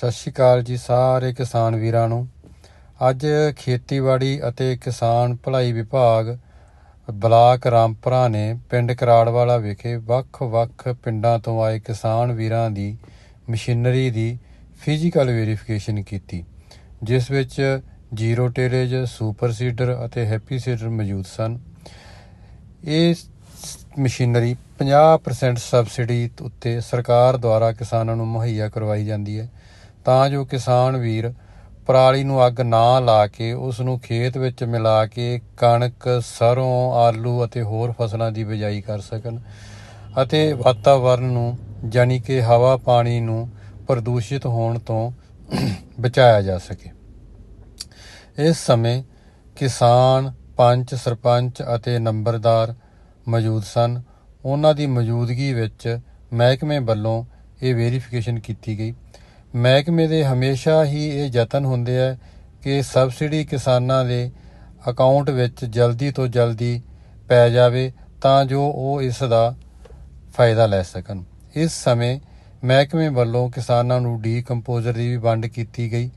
ਸਤਿ ਸ਼੍ਰੀ ਅਕਾਲ ਜੀ ਸਾਰੇ ਕਿਸਾਨ ਵੀਰਾਂ ਨੂੰ। ਅੱਜ ਖੇਤੀਬਾੜੀ ਅਤੇ ਕਿਸਾਨ ਭਲਾਈ ਵਿਭਾਗ ਬਲਾਕ ਰਾਮਪੁਰਾ ਨੇ ਪਿੰਡ ਕਰਾੜਵਾਲਾ ਵਿਖੇ ਵੱਖ-ਵੱਖ ਪਿੰਡਾਂ ਤੋਂ ਆਏ ਕਿਸਾਨ ਵੀਰਾਂ ਦੀ ਮਸ਼ੀਨਰੀ ਦੀ ਫਿਜ਼ੀਕਲ ਵੈਰੀਫਿਕੇਸ਼ਨ ਕੀਤੀ, ਜਿਸ ਵਿੱਚ ਜ਼ੀਰੋ ਟੇਰੇਜ ਸੁਪਰ ਸੀਡਰ ਅਤੇ ਹੈਪੀ ਸੀਡਰ ਮੌਜੂਦ ਸਨ। ਇਹ ਮਸ਼ੀਨਰੀ 50% ਸਬਸਿਡੀ ਉੱਤੇ ਸਰਕਾਰ ਦੁਆਰਾ ਕਿਸਾਨਾਂ ਨੂੰ ਮੁਹੱਈਆ ਕਰਵਾਈ ਜਾਂਦੀ ਹੈ। ਤਾਂ ਜੋ ਕਿਸਾਨ ਵੀਰ ਪਰਾਲੀ ਨੂੰ ਅੱਗ ਨਾ ਲਾ ਕੇ ਉਸ ਨੂੰ ਖੇਤ ਵਿੱਚ ਮਿਲਾ ਕੇ ਕਣਕ, ਸਰੋਂ, ਆਲੂ ਅਤੇ ਹੋਰ ਫਸਲਾਂ ਦੀ ਬਿਜਾਈ ਕਰ ਸਕਣ ਅਤੇ ਵਾਤਾਵਰਨ ਨੂੰ ਜਾਨੀ ਕਿ ਹਵਾ ਪਾਣੀ ਨੂੰ ਪ੍ਰਦੂਸ਼ਿਤ ਹੋਣ ਤੋਂ ਬਚਾਇਆ ਜਾ ਸਕੇ। ਇਸ ਸਮੇਂ ਕਿਸਾਨ, ਪੰਚ, ਸਰਪੰਚ ਅਤੇ ਨੰਬਰਦਾਰ ਮੌਜੂਦ ਸਨ। ਉਹਨਾਂ ਦੀ ਮੌਜੂਦਗੀ ਵਿੱਚ ਮਹਿਕਮੇ ਵੱਲੋਂ ਇਹ ਵੈਰੀਫਿਕੇਸ਼ਨ ਕੀਤੀ ਗਈ। ਮਹਿਕਮੇ ਦੇ ਹਮੇਸ਼ਾ ਹੀ ਇਹ ਯਤਨ ਹੁੰਦੇ ਆ ਕਿ ਸਬਸਿਡੀ ਕਿਸਾਨਾਂ ਦੇ ਅਕਾਊਂਟ ਵਿੱਚ ਜਲਦੀ ਤੋਂ ਜਲਦੀ ਪੈ ਜਾਵੇ ਤਾਂ ਜੋ ਉਹ ਇਸ ਦਾ ਫਾਇਦਾ ਲੈ ਸਕਣ। ਇਸ ਸਮੇਂ ਮਹਿਕਮੇ ਵੱਲੋਂ ਕਿਸਾਨਾਂ ਨੂੰ ਡੀਕੰਪੋਜ਼ਰ ਦੀ ਵੀ ਵੰਡ ਕੀਤੀ ਗਈ।